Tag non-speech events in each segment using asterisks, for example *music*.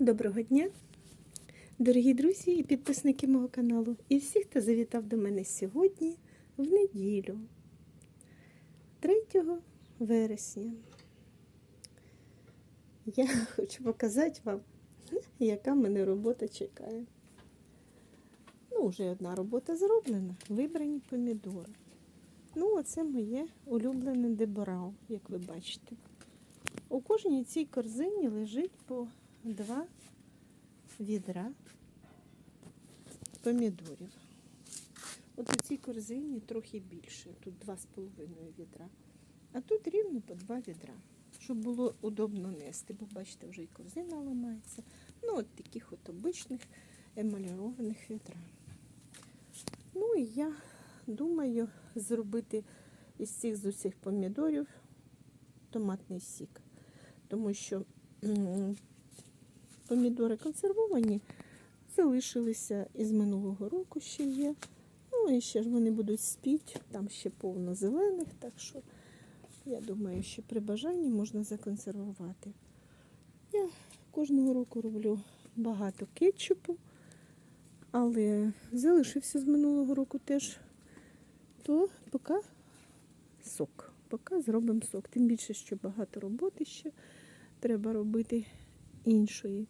Доброго дня, дорогі друзі і підписники мого каналу, і всі, хто завітав до мене сьогодні в неділю, 3 вересня. Я *laughs* хочу показати вам, *laughs* яка мене робота чекає. Ну, вже одна робота зроблена, вибрані помідори. Ну, оце моє улюблене деборау, як ви бачите. У кожній цій корзині лежить по два відра помідорів. От у цій корзині трохи більше, тут два з половиною відра. А тут рівно по два відра, щоб було удобно нести, бо бачите, вже і корзина ламається. Ну, от таких от обичних емалірованих відра. Ну і я думаю зробити із цих з усіх помідорів томатний сік. Тому що помідори консервовані, залишилися із минулого року ще є. Ну і ще ж вони будуть спіти, там ще повно зелених, так що я думаю, що при бажанні можна законсервувати. Я кожного року роблю багато кетчупу, але залишився з минулого року теж, то поки сок. Поки зробимо сок. Тим більше, що багато роботи ще треба робити іншої.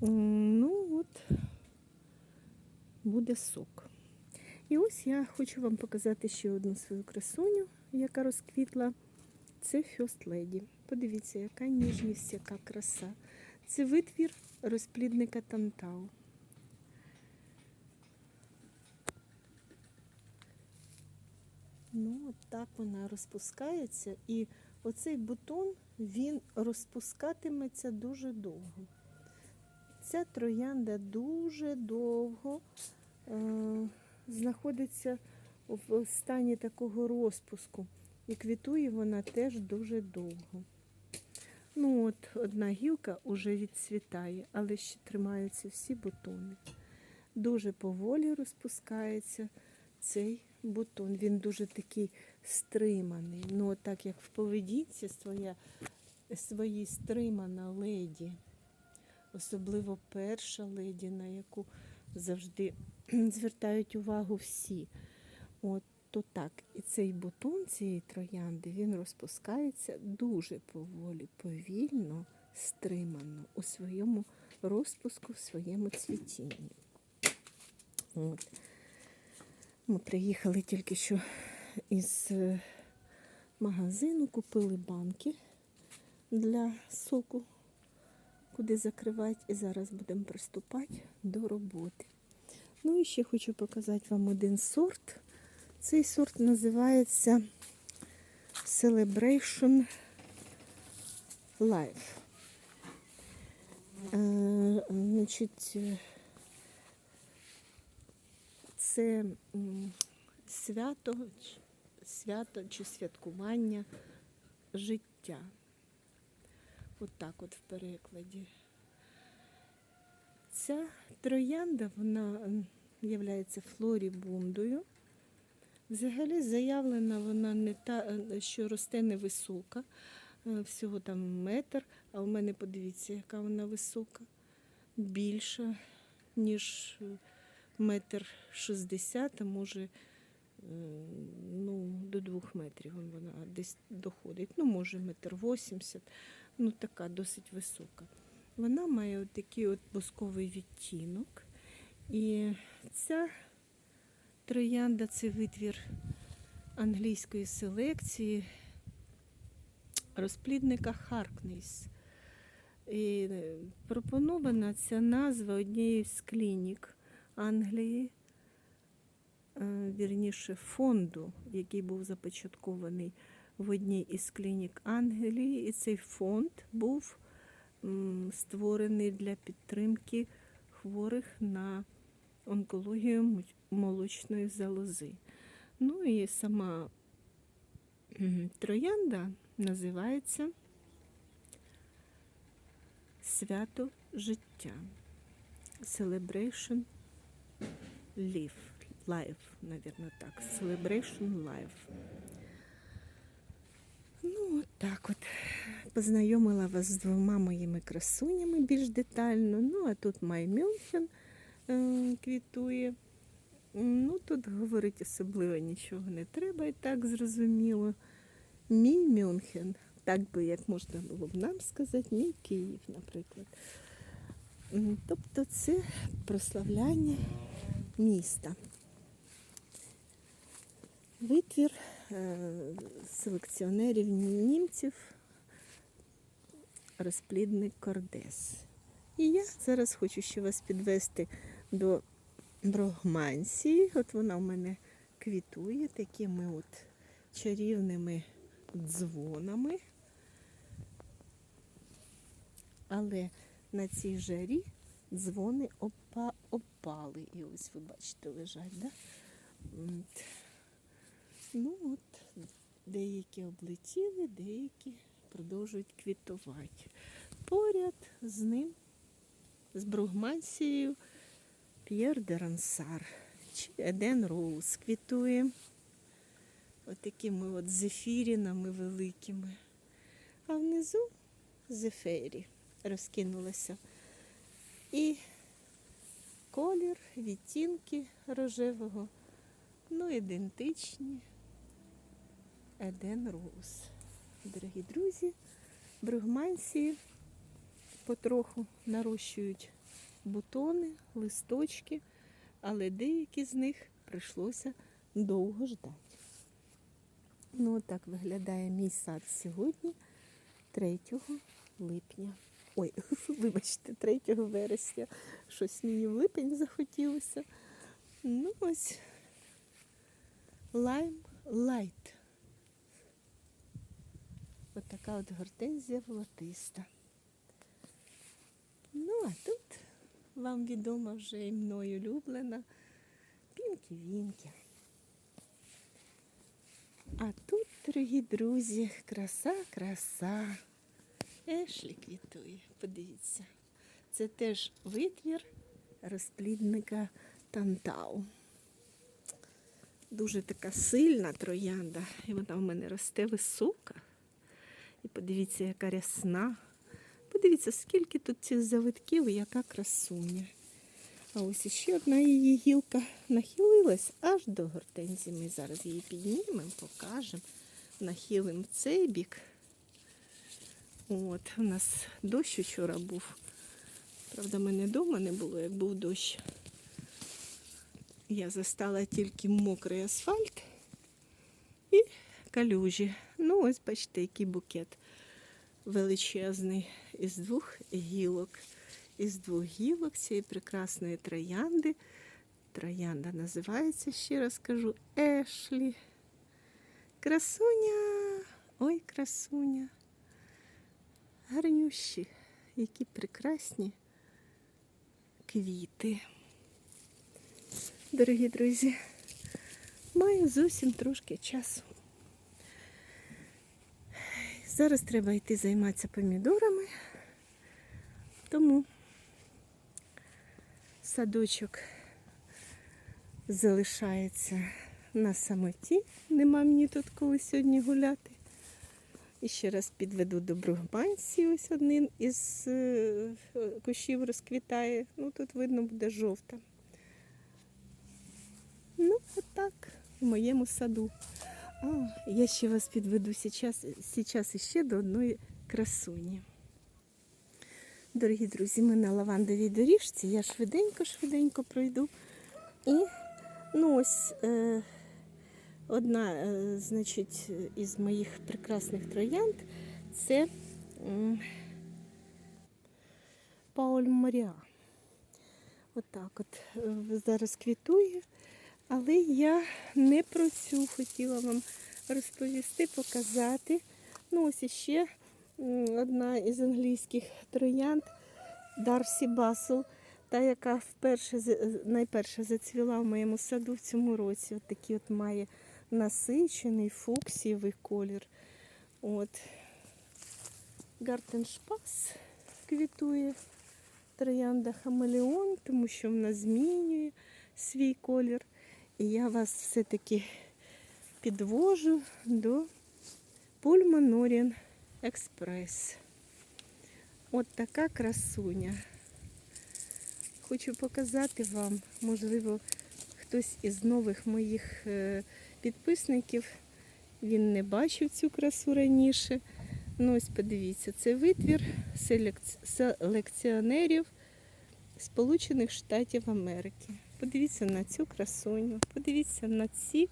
Ну от, буде сок. І ось я хочу вам показати ще одну свою красуню, яка розквітла. Це First Lady. Подивіться, яка ніжність, яка краса. Це витвір розплідника Тантау. Ну, от так вона розпускається. І оцей бутон він розпускатиметься дуже довго. Ця троянда дуже довго е, знаходиться в стані такого розпуску. І квітує вона теж дуже довго. Ну от одна гілка вже відцвітає, але ще тримаються всі бутони. Дуже поволі розпускається цей бутон. Він дуже такий стриманий. Ну, так як в поведінці своя, своїй стримана леді, особливо перша леді, на яку завжди *clears throat* звертають увагу всі. От то так. І цей бутон цієї троянди він розпускається дуже поволі, повільно, стримано у своєму розпуску, в своєму цвітінні. От. Ми приїхали тільки що із е, магазину, купили банки для соку, куди закривати, і зараз будемо приступати до роботи. Ну і ще хочу показати вам один сорт. Цей сорт називається Celebration Life. Е, значить, це свято, свято чи святкування життя. От так от в перекладі. Ця троянда, вона є флорібундою. Взагалі заявлена вона не та, е, що росте невисока, е, всього там метр, а у мене подивіться, яка вона висока, більша, ніж е, метр шістдесят, а може ну, до двох метрів вона десь доходить. Ну, може, метр вісімдесят, ну така досить висока. Вона має от такий от бусковий відтінок. І ця троянда це витвір англійської селекції розплідника Харкнейс. І е, пропонована ця назва однієї з клінік Англії, е, вірніше фонду, який був започаткований в одній із клінік Англії. І цей фонд був створений для підтримки хворих на онкологію молочної залози. Ну і сама троянда називається Свято життя. Celebration Life. Life, наверное, так. Celebration Life. Ну, от так от. познайомила вас з двома моїми красунями більш детально. Ну, а тут Май Мюнхен е, квітує. Ну, тут говорити особливо нічого не треба, і так зрозуміло. Мій Мюнхен, так би як можна було б нам сказати, мій Київ, наприклад. Тобто це прославляння міста. Витвір селекціонерів німців розплідник Кордес. І я зараз хочу ще вас підвести до брогмансії. От вона в мене квітує такими от чарівними дзвонами. Але на цій жарі дзвони опа- опали. І ось ви бачите, лежать, да? От. Ну от, деякі облетіли, деякі продовжують квітувати. Поряд з ним, з Бругмансією, П'єр де Рансар чи Еден Роуз квітує. Отакими от зефірінами великими. А внизу зефері розкинулося. І колір, відтінки рожевого, ну, ідентичні. Еден Роуз. Дорогі друзі, бругмансії потроху нарощують бутони, листочки, але деякі з них прийшлося довго ждати. Ну, отак виглядає мій сад сьогодні, 3 липня. Ой, *laughs* вибачте, 3 вересня. Щось мені в липень захотілося. Ну, ось лайм лайт. Ось така от гортензія волотиста. Ну, а тут вам відома вже і мною улюблена Пінкі-Вінкі. А тут, дорогі друзі, краса, краса. Ешлі квітує, подивіться. Це теж витвір розплідника Тантау. Дуже така сильна троянда, і вона в мене росте висока. І подивіться, яка рясна. Подивіться, скільки тут цих завитків і яка красуня. А ось іще одна її гілка нахилилась аж до гортензії. Ми зараз її піднімемо, покажемо. Нахилимо цей бік. От, у нас дощ вчора був. Правда, мене вдома не було, як був дощ. Я застала тільки мокрий асфальт і калюжі. Ну, ось бачите, який букет величезний із двох гілок. Із двох гілок цієї прекрасної троянди. Троянда називається, ще раз кажу, Ешлі. Красуня. Ой, красуня. Гарнющі, які прекрасні квіти. Дорогі друзі, маю зовсім трошки часу. Зараз треба йти займатися помідорами, тому садочок залишається на самоті. Нема мені тут коли сьогодні гуляти. І ще раз підведу до Бругмансі. Ось один із е, кущів розквітає. Ну тут видно буде жовта. Ну, отак, в моєму саду. А, я ще вас підведу зараз, зараз іще до одної красуні. Дорогі друзі, ми на лавандовій доріжці. Я швиденько-швиденько пройду. І ну ось е, одна, е, значить, із моїх прекрасних троянд це м, Пауль Моріа. Отак от е, зараз квітує. Але я не про цю хотіла вам розповісти, показати. Ну, ось іще одна із англійських троянд Дарсі Басл, та, яка вперше, найперше зацвіла в моєму саду в цьому році. От такий от має насичений фуксієвий колір. От. Гартеншпас квітує троянда Хамелеон, тому що вона змінює свій колір. І я вас все-таки підвожу до Пульманорін Експрес. От така красуня. Хочу показати вам, можливо, хтось із нових моїх е, підписників. Він не бачив цю красу раніше. Ну, ось подивіться, це витвір селекціонерів Сполучених Штатів Америки. Подивіться на цю красуню, подивіться на ці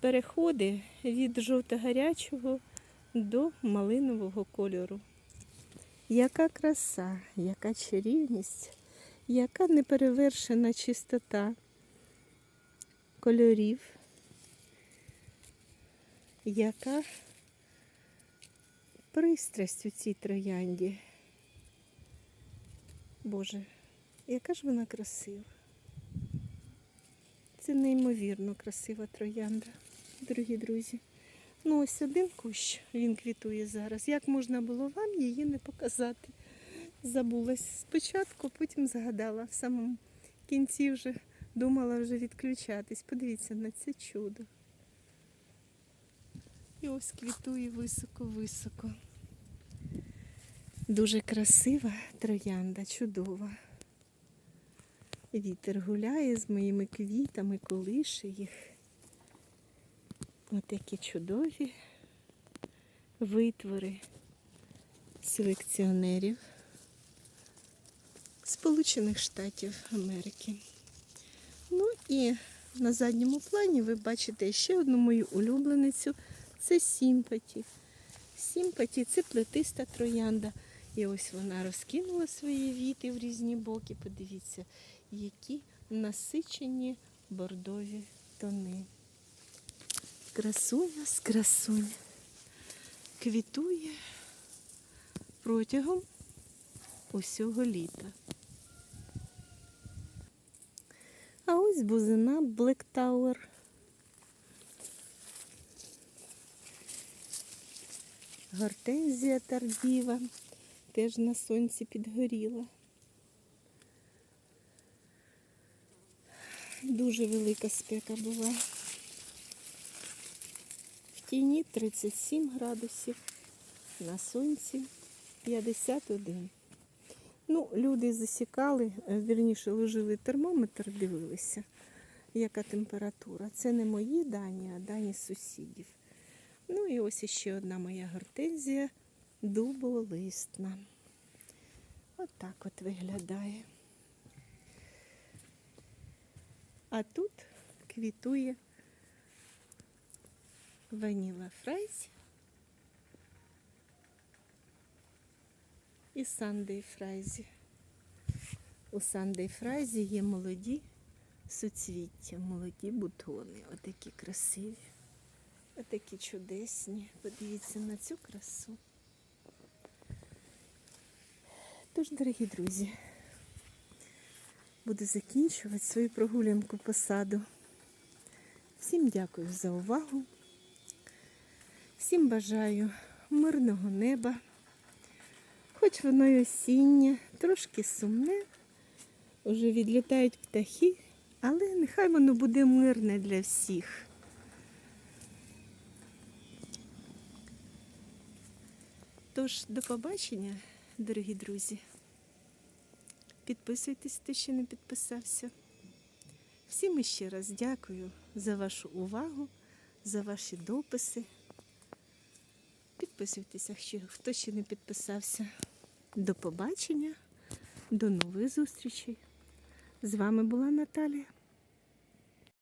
переходи від жовто-гарячого до малинового кольору. Яка краса, яка чарівність, яка неперевершена чистота кольорів, яка пристрасть у цій троянді. Боже, яка ж вона красива. Це неймовірно красива троянда, дорогі друзі. Ну, ось один кущ, він квітує зараз. Як можна було вам її не показати? Забулась спочатку, потім згадала. В самому кінці вже думала вже відключатись. Подивіться на це чудо. І ось квітує високо-високо. Дуже красива троянда, чудова. Вітер гуляє з моїми квітами, колише їх. Ось такі чудові витвори селекціонерів Сполучених Штатів Америки. Ну і на задньому плані ви бачите ще одну мою улюбленицю це Сімпаті. Сімпаті це плетиста троянда. І ось вона розкинула свої віти в різні боки. Подивіться, які насичені бордові тони. Красуня з красунь квітує протягом усього літа. А ось бузина Black Tower. Гортензія тардіва теж на сонці підгоріла. Дуже велика спека була. В тіні 37 градусів, на сонці 51. Ну, люди засікали, е, вірніше ложили термометр, дивилися, яка температура. Це не мої дані, а дані сусідів. Ну і ось іще одна моя гортензія дуболистна. От от виглядає. А тут квітує ваніла фрайзі і сандей фрайзі. У сандей фрайзі є молоді суцвіття, молоді бутони. Отакі красиві, отакі чудесні. Подивіться на цю красу. Тож, дорогі друзі, буду закінчувати свою прогулянку по саду. Всім дякую за увагу. Всім бажаю мирного неба. Хоч воно й осіннє, трошки сумне, вже відлітають птахи, але нехай воно буде мирне для всіх. Тож, до побачення, дорогі друзі. Підписуйтесь, хто ще не підписався. Всім іще раз дякую за вашу увагу, за ваші дописи. Підписуйтеся, хто ще не підписався. До побачення, до нових зустрічей. З вами була Наталія.